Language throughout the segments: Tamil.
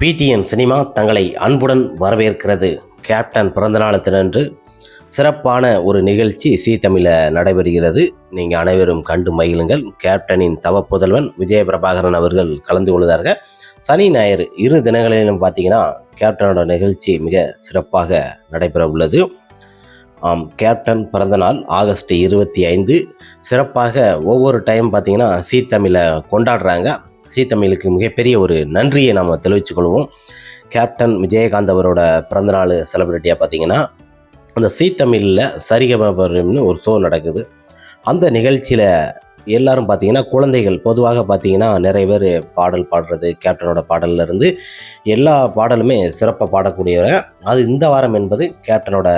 பிடிஎன் சினிமா தங்களை அன்புடன் வரவேற்கிறது. கேப்டன் பிறந்தநாள் தினன்று சிறப்பான ஒரு நிகழ்ச்சி சீ தமிழில் நடைபெறுகிறது. நீங்கள் அனைவரும் கண்டு மகிழுங்கள். கேப்டனின் தவ புதல்வன் விஜய பிரபாகரன் அவர்கள் கலந்து கொள்வதாக சனி ஞாயிறு இரு தினங்களிலும் பார்த்தீங்கன்னா கேப்டனோட நிகழ்ச்சி மிக சிறப்பாக நடைபெற உள்ளது. ஆம் கேப்டன் பிறந்தநாள் ஆகஸ்ட் இருபத்தி ஐந்து. சிறப்பாக ஒவ்வொரு டைம் பார்த்தீங்கன்னா சீ தமிழை கொண்டாடுறாங்க. சி தமிழுக்கு மிகப்பெரிய ஒரு நன்றியை நாம் தெரிவித்துக் கொள்வோம் கேப்டன் விஜயகாந்த் அவரோட பிறந்தநாள் செலிப்ரிட்டியாக பார்த்தீங்கன்னா அந்த சி தமிழில் சரிகமபரம்னு ஒரு ஷோ நடக்குது. அந்த நிகழ்ச்சியில் எல்லாரும் பார்த்தீங்கன்னா குழந்தைகள் பொதுவாக பார்த்தீங்கன்னா நிறைய பேர் பாடல் பாடுறது கேப்டனோட பாடல்ல இருந்து எல்லா பாடலுமே சிறப்பாக பாடக்கூடியவங்க. அது இந்த வாரம் என்பது கேப்டனோட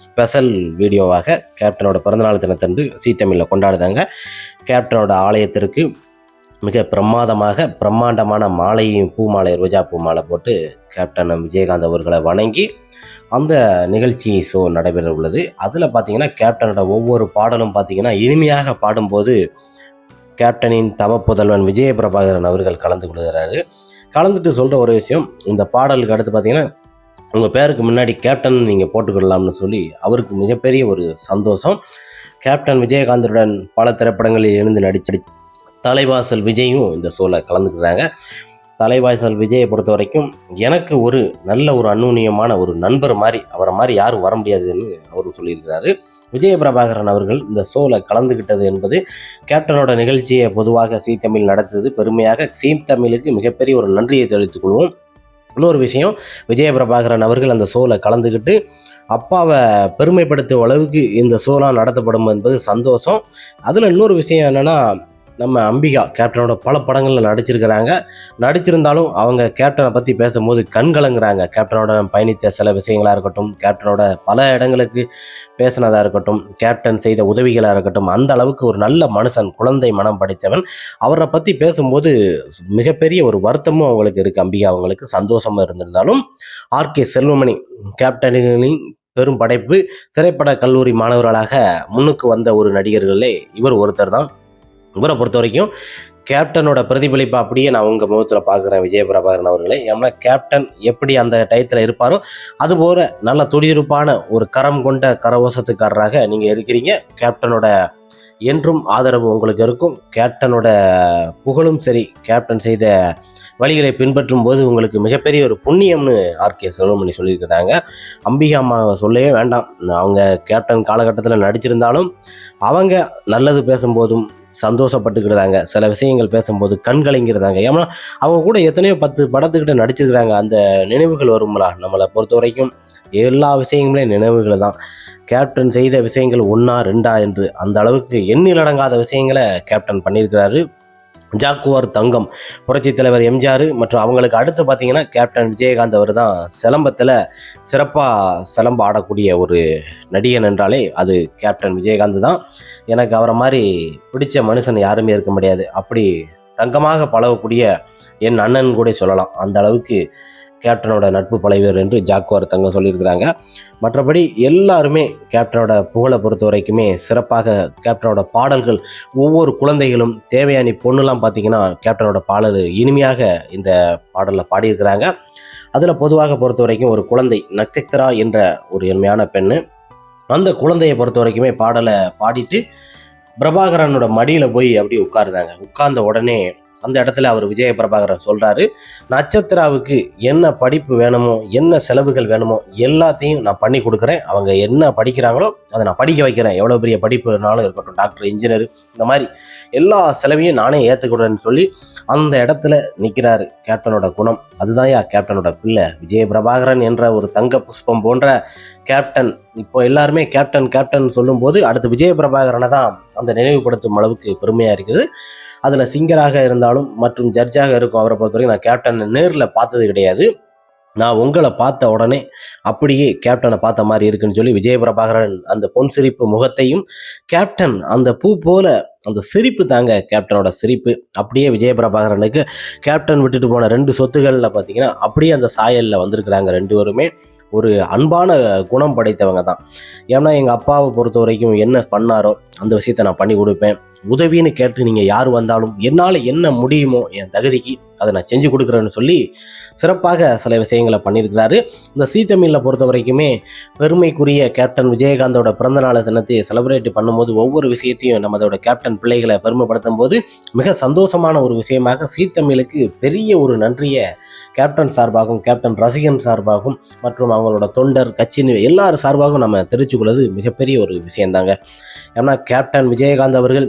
ஸ்பெஷல் வீடியோவாக கேப்டனோட பிறந்தநாள் தினத்தன்று சீத்தமிழில் தமிழில் கொண்டாடுதாங்க. கேப்டனோட ஆலயத்திற்கு மிக பிரமாதமாக பிரம்மாண்டமான மாலையும் பூ மாலை ரோஜா பூ மாலை போட்டு கேப்டன் விஜயகாந்த் அவர்களை வணங்கி அந்த நிகழ்ச்சி ஷோ நடைபெற உள்ளது. அதில் பார்த்தீங்கன்னா கேப்டனோட ஒவ்வொரு பாடலும் பார்த்தீங்கன்னா இனிமையாக பாடும்போது கேப்டனின் தவ புதல்வன் விஜய பிரபாகரன் அவர்கள் கலந்து கொள்கிறாரு. கலந்துட்டு சொல்கிற ஒரு விஷயம் இந்த பாடலுக்கு அடுத்து பார்த்தீங்கன்னா உங்கள் பேருக்கு முன்னாடி கேப்டன் நீங்கள் போட்டுக்கொள்ளலாம்னு சொல்லி அவருக்கு மிகப்பெரிய ஒரு சந்தோஷம். கேப்டன் விஜயகாந்தருடன் பல திரைப்படங்களில் எழுந்து நடிச்சடி தலைவாசல் விஜயும் இந்த ஷோவில் கலந்துக்கிறாங்க. தலைவாசல் விஜயை பொறுத்த வரைக்கும் எனக்கு ஒரு நல்ல ஒரு அநுண்ணியமான ஒரு நண்பர் மாதிரி அவரை மாதிரி யாரும் வர முடியாதுன்னு அவரும் சொல்லியிருக்கிறாரு. விஜய பிரபாகரன் அவர்கள் இந்த ஷோவில் கலந்துக்கிட்டது என்பது கேப்டனோட நிகழ்ச்சியை பொதுவாக சீ தமிழ் நடத்தது. பெருமையாக சீ தமிழுக்கு மிகப்பெரிய ஒரு நன்றியை தெரிவித்துக் கொள்வோம். இன்னொரு விஷயம் விஜய பிரபாகரன் அவர்கள் அந்த ஷோவில் கலந்துக்கிட்டு அப்பாவை பெருமைப்படுத்தும் அளவுக்கு இந்த ஷோலாம் நடத்தப்படும் என்பது சந்தோஷம். அதில் இன்னொரு விஷயம் என்னென்னா நம்ம அம்பிகா கேப்டனோட பல படங்களில் நடிச்சிருக்கிறாங்க. நடிச்சிருந்தாலும் அவங்க கேப்டனை பற்றி பேசும்போது கண்கலங்கிறாங்க கேப்டனோட பயணித்த சில விஷயங்களாக இருக்கட்டும் கேப்டனோட பல இடங்களுக்கு பேசினதாக இருக்கட்டும் கேப்டன் செய்த உதவிகளாக இருக்கட்டும் அந்த அளவுக்கு ஒரு நல்ல மனுஷன் குழந்தை மனம் படித்தவன். அவரை பற்றி பேசும்போது மிகப்பெரிய ஒரு வருத்தமும் அவங்களுக்கு இருக்குது அம்பிகா அவங்களுக்கு சந்தோஷமாக இருந்திருந்தாலும் ஆர்கே செல்வமணி கேப்டனின் பெரும் படைப்பு திரைப்பட கல்லூரி மாணவர்களாக முன்னுக்கு வந்த ஒரு நடிகர்களே இவர் ஒருத்தர் தான் இவரை பொறுத்த வரைக்கும் கேப்டனோட பிரதிபலிப்பு அப்படியே நான் உங்கள் முகத்தில் பார்க்குறேன் விஜயபிரபாகரன் அவர்களை. ஏன்னா கேப்டன் எப்படி அந்த டயத்தில் இருப்பாரோ அதுபோல நல்ல துடிதுடுப்பான ஒரு கரம் கொண்ட கரகோசத்துக்காரராக நீங்கள் இருக்கிறீங்க. கேப்டனோட என்றும் ஆதரவு உங்களுக்கு இருக்கும். கேப்டனோட புகழும் சரி கேப்டன் செய்த வழிகளை பின்பற்றும் போது உங்களுக்கு மிகப்பெரிய ஒரு புண்ணியம்னு ஆர்கே செல்வமணி சொல்லியிருக்கிறாங்க. அம்பிகா அம்மா சொல்லவே வேண்டாம். அவங்க கேப்டன் காலகட்டத்தில் நடிச்சிருந்தாலும் அவங்க நல்லது பேசும்போதும் சந்தோஷப்பட்டுக்கிடுதாங்க சில விஷயங்கள் பேசும்போது கண்களைங்கிறதாங்க ஏன்னா அவங்க கூட எத்தனையோ பத்து படத்துக்கிட்ட நடிச்சிருக்கிறாங்க. அந்த நினைவுகள் வரும்ல நம்மளை பொறுத்த வரைக்கும் எல்லா விஷயங்களுமே நினைவுகள் தான். கேப்டன் செய்த விஷயங்கள் ஒன்றா ரெண்டா என்று அந்த அளவுக்கு எண்ணிலடங்காத விஷயங்களை கேப்டன் பண்ணியிருக்கிறாரு. ஜாக்குவார் தங்கம். புரட்சி தலைவர் எம்ஜிஆர் மற்றும் அவங்களுக்கு அடுத்து பார்த்தீங்கன்னா கேப்டன் விஜயகாந்த் அவர் தான் சிலம்பத்தில் சிறப்பாக சிலம்ப ஆடக்கூடிய ஒரு நடிகன் என்றாலே அது கேப்டன் விஜயகாந்த் தான். எனக்கு அவரை மாதிரி பிடிச்ச மனுஷன் யாருமே இருக்க முடியாது. அப்படி தங்கமாக பழகக்கூடிய என் அண்ணன் கூட சொல்லலாம். அந்த அளவுக்கு கேப்டனோட நட்பு பழைவர் என்று ஜாக்குவார் தங்கம் சொல்லியிருக்கிறாங்க. மற்றபடி எல்லாருமே கேப்டனோட புகழை பொறுத்த வரைக்குமே சிறப்பாக கேப்டனோட பாடல்கள் ஒவ்வொரு குழந்தைகளும் தேவையானி பொண்ணுலாம் பார்த்தீங்கன்னா கேப்டனோட பாடல் இனிமையாக இந்த பாடலில் பாடியிருக்கிறாங்க. அதில் பொதுவாக பொறுத்த வரைக்கும் ஒரு குழந்தை நட்சத்திரா என்ற ஒரு எளிமையான பெண்ணு. அந்த குழந்தையை பொறுத்த வரைக்குமே பாடலை பாடிட்டு பிரபாகரனோட மடியில் போய் அப்படியே உட்காருதாங்க. உட்கார்ந்த உடனே அந்த இடத்துல அவர் விஜய பிரபாகரன் சொல்றாரு நட்சத்திராவுக்கு என்ன படிப்பு வேணுமோ என்ன செலவுகள் வேணுமோ எல்லாத்தையும் நான் பண்ணி கொடுக்குறேன். அவங்க என்ன படிக்கிறாங்களோ அதை நான் படிக்க வைக்கிறேன். எவ்வளோ பெரிய படிப்புனாலும் இருக்கட்டும் டாக்டர் இன்ஜினியர் இந்த மாதிரி எல்லா செலவையும் நானே ஏற்றுக்கிடுறேன்னு சொல்லி அந்த இடத்துல நிற்கிறாரு கேப்டனோட குணம். அதுதான் யா கேப்டனோட பிள்ளை. விஜய பிரபாகரன் என்ற ஒரு தங்க புஷ்பம் போன்ற கேப்டன் இப்போ எல்லாருமே கேப்டன் கேப்டன் சொல்லும்போது அடுத்து விஜய பிரபாகரனை தான் அந்த நினைவுபடுத்தும் அளவுக்கு பெருமையாக இருக்குது. அதில் சிங்கராக இருந்தாலும் மற்றும் ஜட்ஜாக இருக்கும் அவரை பொறுத்த வரைக்கும் நான் கேப்டனை நேரில் பார்த்தது கிடையாது. நான் உங்களை பார்த்த உடனே அப்படியே கேப்டனை பார்த்த மாதிரி இருக்குன்னு சொல்லி விஜயபிரபாகரன் அந்த பொன் சிரிப்பு முகத்தையும் கேப்டன் அந்த பூ போல அந்த சிரிப்பு தாங்க கேப்டனோட சிரிப்பு. அப்படியே விஜயபிரபாகரனுக்கு கேப்டன் விட்டுட்டு போன ரெண்டு சொத்துகளில் பார்த்தீங்கன்னா அப்படியே அந்த சாயலில் வந்திருக்கிறாங்க ரெண்டு பேருமே. ஒரு அன்பான குணம் படைத்தவங்க தான். ஏன்னா எங்கள் அப்பாவை பொறுத்த வரைக்கும் என்ன பண்ணாரோ அந்த விஷயத்த நான் பண்ணி கொடுப்பேன். உதவின்னு கேட்டு நீங்கள் யார் வந்தாலும் என்னால் என்ன முடியுமோ என் தகுதிக்கு அதை நான் செஞ்சு கொடுக்குறேன்னு சொல்லி சிறப்பாக சில விஷயங்களை பண்ணியிருக்கிறாரு. இந்த சீ தமிழில் பொறுத்த வரைக்குமே பெருமைக்குரிய கேப்டன் விஜயகாந்தோட பிறந்தநாள தினத்தை செலிப்ரேட் பண்ணும்போது ஒவ்வொரு விஷயத்தையும் நமதோட கேப்டன் பிள்ளைகளை பெருமைப்படுத்தும் போது மிக சந்தோஷமான ஒரு விஷயமாக சீ தமிழுக்கு பெரிய ஒரு நன்றியை கேப்டன் சார்பாகவும் கேப்டன் ரசிகன் சார்பாகவும் மற்றும் அவங்களோட தொண்டர் கட்சியின் எல்லார் சார்பாகவும் நம்ம தெரிவித்துக்கொள்வது மிகப்பெரிய ஒரு விஷயந்தாங்க ஏன்னா கேப்டன் விஜயகாந்த் அவர்கள்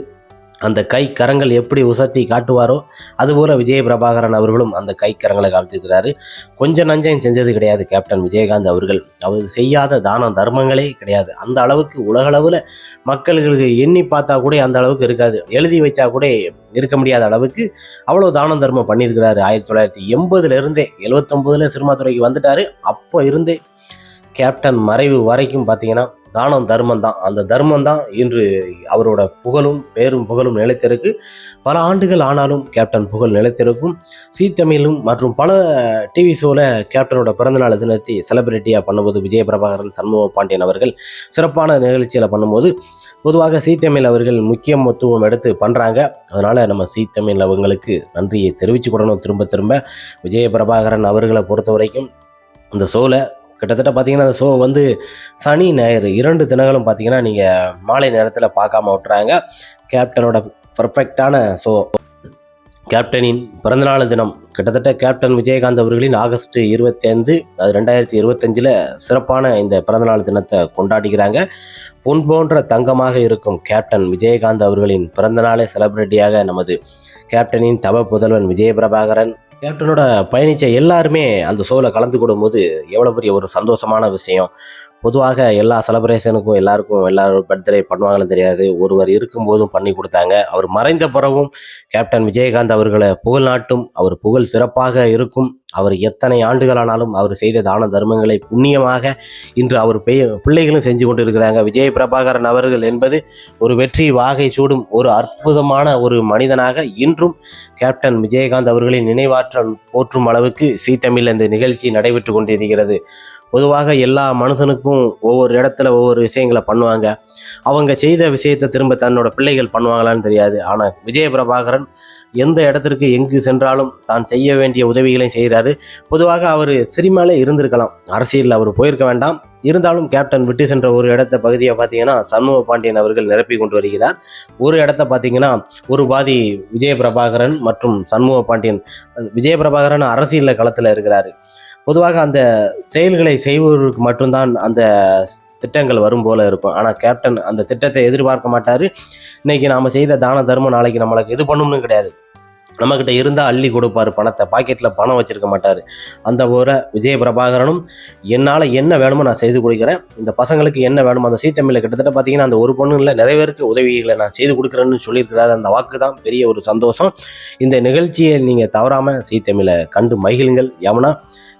அந்த கை கரங்கள் எப்படி உசத்தி காட்டுவாரோ அதுபோல விஜய பிரபாகரன் அவர்களும் அந்த கை கரங்களை காமிச்சிருக்கிறாரு. கொஞ்சம் நஞ்சம் செஞ்சது கிடையாது கேப்டன் விஜயகாந்த் அவர்கள். அவர் செய்யாத தான தர்மங்களே கிடையாது. அந்த அளவுக்கு உலகளவில் மக்களுக்கு எண்ணி பார்த்தா கூட அந்த அளவுக்கு இருக்காது. எழுதி வச்சா கூட இருக்க முடியாத அளவுக்கு அவ்வளோ தான தர்மம் பண்ணியிருக்கிறாரு ஆயிரத்தி தொள்ளாயிரத்தி எண்பதுலேருந்தே. எழுவத்தொம்பதுல சினிமா துறைக்கு வந்துட்டாரு. அப்போ இருந்தே கேப்டன் மறைவு வரைக்கும் பார்த்தீங்கன்னா தானம் தர்மம் தான். அந்த தர்மம் தான் இன்று அவரோட புகழும் பேரும் புகழும் நிலைத்திருக்கு. பல ஆண்டுகள் ஆனாலும் கேப்டன் புகழ் நிலைத்திருக்கும். சீ தமிழும் மற்றும் பல டிவி ஷோவில் கேப்டனோட பிறந்தநாள் தினத்தை செலிபிரிட்டியாக பண்ணும்போது விஜய பிரபாகரன் சண்முக பாண்டியன் அவர்கள் சிறப்பான நிகழ்ச்சியில் பண்ணும்போது பொதுவாக சீ தமிழ் அவர்கள் முக்கியத்துவம் எடுத்து பண்ணுறாங்க அதனால் நம்ம சீ தமிழ் அவங்களுக்கு நன்றியை தெரிவித்து கொடணும். திரும்ப திரும்ப விஜய பிரபாகரன் அவர்களை பொறுத்த வரைக்கும் இந்த ஷோவில் கிட்டத்தட்ட பார்த்தீங்கன்னா அந்த ஷோ வந்து சனி ஞாயிறு இரண்டு தினங்களும் பார்த்தீங்கன்னா நீங்கள் மாலை நேரத்தில் பார்க்காம விட்டுறாங்க. கேப்டனோட பர்ஃபெக்டான ஷோ கேப்டனின் பிறந்தநாள் தினம். கிட்டத்தட்ட கேப்டன் விஜயகாந்த் அவர்களின் ஆகஸ்ட் இருபத்தி ஐந்து அது ரெண்டாயிரத்தி இருபத்தஞ்சில் சிறப்பான இந்த பிறந்தநாள் தினத்தை கொண்டாடுகிறாங்க பொன் போன்ற தங்கமாக இருக்கும் கேப்டன் விஜயகாந்த் அவர்களின் பிறந்தநாளை செலிப்ரிட்டியாக நமது கேப்டனின் தவ புதல்வன் விஜய பிரபாகரன் கேப்டனோட பயணித்த எல்லாருமே அந்த ஷோவில் கலந்து கொடுக்கும்போது எவ்வளோ பெரிய ஒரு சந்தோஷமான விஷயம். பொதுவாக எல்லா செலப்ரேஷனுக்கும் எல்லாருக்கும் எல்லாரும் பர்த்டே பண்ணுவாங்களும் தெரியாது. ஒருவர் இருக்கும்போதும் பண்ணி கொடுத்தாங்க. அவர் மறைந்த பிறகும் கேப்டன் விஜயகாந்த் அவர்களை புகழ் நாட்டும். அவர் புகழ் சிறப்பாக இருக்கும். அவர் எத்தனை ஆண்டுகளானாலும் அவர் செய்த தான தர்மங்களை புண்ணியமாக இன்று அவர் பெய் பிள்ளைகளும் செஞ்சு கொண்டு இருக்கிறாங்க விஜய பிரபாகரன் அவர்கள் என்பது ஒரு வெற்றி வாகை சூடும் ஒரு அற்புதமான ஒரு மனிதனாக இன்றும் கேப்டன் விஜயகாந்த் அவர்களின் நினைவாற்றல் போற்றும் அளவுக்கு சீ தமிழ் இந்த நிகழ்ச்சி நடைபெற்று கொண்டிருக்கிறது. பொதுவாக எல்லா மனுஷனுக்கும் ஒவ்வொரு இடத்துல ஒவ்வொரு விஷயங்களை பண்ணுவாங்க. அவங்க செய்த விஷயத்தை திரும்ப தன்னோட பிள்ளைகள் பண்ணுவாங்களான்னு தெரியாது. ஆனால் விஜய பிரபாகரன் எந்த இடத்திற்கு எங்கு சென்றாலும் தான் செய்ய வேண்டிய உதவிகளையும் செய்கிறாரு. பொதுவாக அவர் சினிமாலே இருந்திருக்கலாம். அரசியலில் அவர் போயிருக்க வேண்டாம். இருந்தாலும் கேப்டன் விட்டு சென்ற ஒரு இடத்த பகுதியை பார்த்தீங்கன்னா சண்முக பாண்டியன் அவர்கள் நிரப்பி கொண்டு வருகிறார். ஒரு இடத்த பார்த்தீங்கன்னா ஒரு பாதி விஜய பிரபாகரன் மற்றும் சண்முக பாண்டியன் விஜய பிரபாகரன் அரசியலில் களத்தில் இருக்கிறாரு. பொதுவாக அந்த செயல்களை செய்பவருக்கு மட்டும்தான் அந்த திட்டங்கள் வரும் போல இருக்கும். ஆனால் கேப்டன் அந்த திட்டத்தை எதிர்பார்க்க மாட்டார். இன்னைக்கு நாம் செய்கிற தான தர்மம் நாளைக்கு நம்மளுக்கு இது பண்ணணும்னு கிடையாது. நம்மக்கிட்ட இருந்தால் அள்ளி கொடுப்பார் பணத்தை பாக்கெட்டில் பணம் வச்சிருக்க மாட்டார். அந்த போல விஜய பிரபாகரனும் என்னால் என்ன வேணுமோ நான் செய்து கொடுக்குறேன். இந்த பசங்களுக்கு என்ன வேணுமோ அந்த சீத்தமிழில் கிட்டத்தட்ட பார்த்தீங்கன்னா அந்த ஒரு பொண்ணு இல்லை நிறைய பேருக்கு உதவிகளை நான் செய்து கொடுக்குறேன்னு சொல்லியிருக்கிறாரு. அந்த வாக்கு தான் பெரிய ஒரு சந்தோஷம். இந்த நிகழ்ச்சியை நீங்கள் தவறாமல் சீத்தமிழை கண்டு மகிழுங்கள். எவனா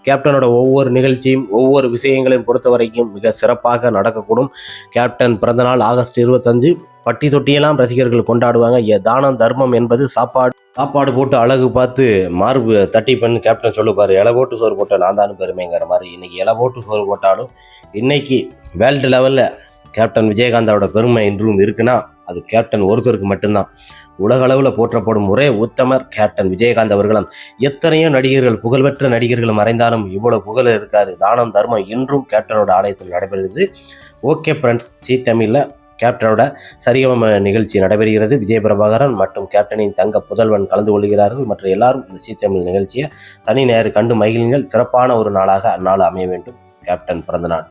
கேப்டனோட ஒவ்வொரு நிகழ்ச்சியும் ஒவ்வொரு விஷயங்களையும் பொறுத்த வரைக்கும் மிக சிறப்பாக நடக்கக்கூடும். கேப்டன் பிறந்தநாள் ஆகஸ்ட் இருபத்தஞ்சு. பட்டி தொட்டியெல்லாம் ரசிகர்கள் கொண்டாடுவாங்க. எ- தானம் தர்மம் என்பது சாப்பாடு சாப்பாடு போட்டு அழகு பார்த்து மார்பு தட்டி பண்ணு கேப்டன் சொல்லுப்பார் இலை போட்டு சோறு போட்டால் நான் தானே பெருமைங்கிற மாதிரி. இன்னைக்கு இலை போட்டு சோறு போட்டாலும் இன்னைக்கு வேர்ல்டு லெவலில் கேப்டன் விஜயகாந்தோட பெருமை இன்றும் இருக்குன்னா அது கேப்டன் ஒருத்தருக்கு மட்டும்தான். உலக அளவில் போற்றப்படும் ஒரே உத்தமர் கேப்டன் விஜயகாந்த் அவர்களும். எத்தனையோ நடிகர்கள் புகழ்பெற்ற நடிகர்கள் மறைந்தாலும் இவ்வளோ புகழ் இருக்காது. தானம் தர்மம் இன்றும் கேப்டனோட ஆலயத்தில் நடைபெறுது ஓகே ஃப்ரெண்ட்ஸ் சி தமிழில் கேப்டனோட சரிகம நிகழ்ச்சி நடைபெறுகிறது. விஜய பிரபாகரன் மற்றும் கேப்டனின் தங்க புதல்வன் கலந்து கொள்கிறார்கள். மற்ற எல்லாரும் இந்த சி தமிழ் நிகழ்ச்சியை சனி ஞாயிறு கண்டு மகிழுங்கள். சிறப்பான ஒரு நாளாக அந்நாள் அமைய வேண்டும். கேப்டன் பிறந்தநாள்.